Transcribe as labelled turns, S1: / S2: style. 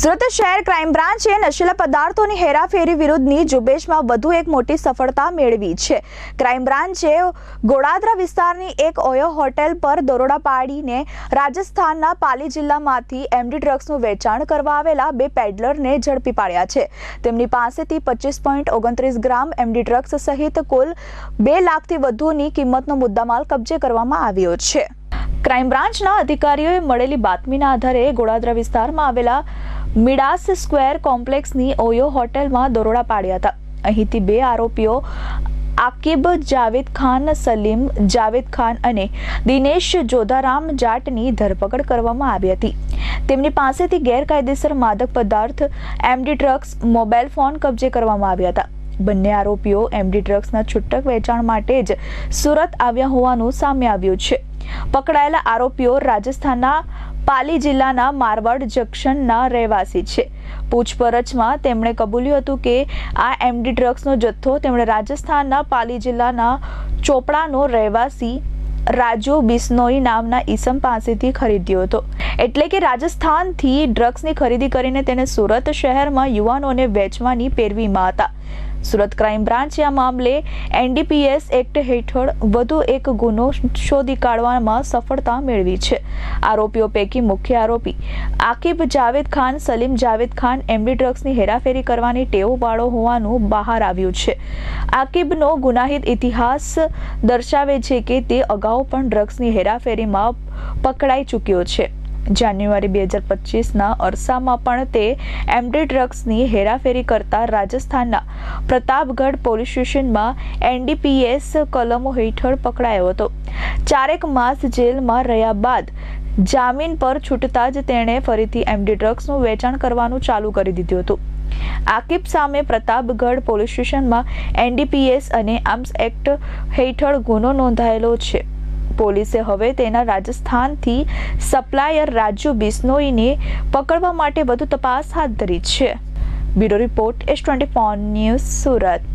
S1: સુરત શહેર ક્રાઇમ બ્રાન્ચે નશીલા પદાર્થોની હેરાફેરી વિરુદ્ધની ઝુંબેશમાં વધુ એક મોટી સફળતા મેળવી છે. ક્રાઇમ બ્રાન્ચે ગોડાદરા વિસ્તારની એક ઓયો હોટેલ પર દરોડા પાડીને રાજસ્થાનના પાલી જિલ્લામાંથી એમડી ડ્રગ્સનું વેચાણ કરવા આવેલા બે પેડલરને ઝડપી પાડ્યા છે. તેમની પાસેથી પચીસ પોઈન્ટ ઓગણત્રીસ ગ્રામ એમડી ડ્રગ્સ સહિત કુલ બે લાખથી વધુની કિંમતનો મુદ્દામાલ કબજે કરવામાં આવ્યો છે. ક્રાઇમ બ્રાન્ચના અધિકારીઓએ મળેલી બાતમીના આધારે ગોડાદરા વિસ્તારમાં આવેલા મિડાસ સ્ક્વેર કોમ્પ્લેક્સની ઓયો હોટેલમાં દરોડા પાડ્યા હતા. અહીંથી બે આરોપીઓ આકિબ, જાવેદ ખાન, સલીમ, જાવેદ ખાન અને દિનેશ જોધારામ જાટની ધરપકડ કરવામાં આવી હતી. તેમની પાસેથી ગેરકાયદેસર માદક પદાર્થ, એમડી ડ્રગ્સ, મોબાઈલ ફોન કબજે કરવામાં આવ્યા હતા. બંને આરોપીઓ એમડી ડ્રગ્સના છૂટક વેચાણ માટે જ સુરત આવ્યા હોવાનું સામે આવ્યું છે. પકડાયેલા આરોપીઓ રાજસ્થાનના પાલી જિલ્લાના મારવાડ જંકશનના રહેવાસી છે. પૂછપરછમાં તેમણે કબૂલ્યું હતું કે આ એમડી ડ્રગ્સનો જથ્થો તેમણે રાજસ્થાનના પાલી જિલ્લાના ચોપડાનો રહેવાસી રાજુ બિસ્નોઈ નામના ઈસમ પાસેથી ખરીદ્યો હતો. એટલે કે રાજસ્થાનથી ડ્રગ્સની ખરીદી કરીને તેને સુરત શહેરમાં યુવાનોને વેચવાની પેરવીમાં હતા. સુરત ક્રાઇમ બ્રાન્ચે આ મામલે એનડીપીએસ એક્ટ હેઠળ વધુ એક ગુનો શોધી કાઢવામાં સફળતા મેળવી છે. આરોપીઓ પૈકી મુખ્ય આરોપી આકિબ જાવેદ ખાન, સલીમ જાવેદ ખાન, એમડી ડ્રગ્સની હેરાફેરી કરવાની ટેવવાળો હોવાનું બહાર આવ્યું છે. આકિબનો ગુનાહિત ઇતિહાસ દર્શાવે છે કે તે અગાઉ પણ ડ્રગ્સની હેરાફેરીમાં પકડાઈ ચૂક્યો છે. જાન્યુઆરી બે હજાર પચીસના અરસામાં પણ તે એમડી ડ્રગ્સની હેરાફેરી કરતા રાજસ્થાનના પ્રતાપગઢ પોલીસ સ્ટેશનમાં એનડીપીએસ કલમો હેઠળ પકડાયો હતો. ચારેક માસ જેલમાં રહ્યા બાદ જામીન પર છૂટતા જ તેણે ફરીથી એમડી ડ્રગ્સનું વેચાણ કરવાનું ચાલુ કરી દીધું હતું. આકિબ સામે પ્રતાપગઢ પોલીસ સ્ટેશનમાં એનડીપીએસ અને આર્મ્સ એક્ટ હેઠળ ગુનો નોંધાયેલો છે. પોલીસે હવે તેના રાજસ્થાનથી સપ્લાયર રાજુ બિસ્નોઈને પકડવા માટે વધુ તપાસ હાથ ધરી છે. Bureau report S twenty news Surat.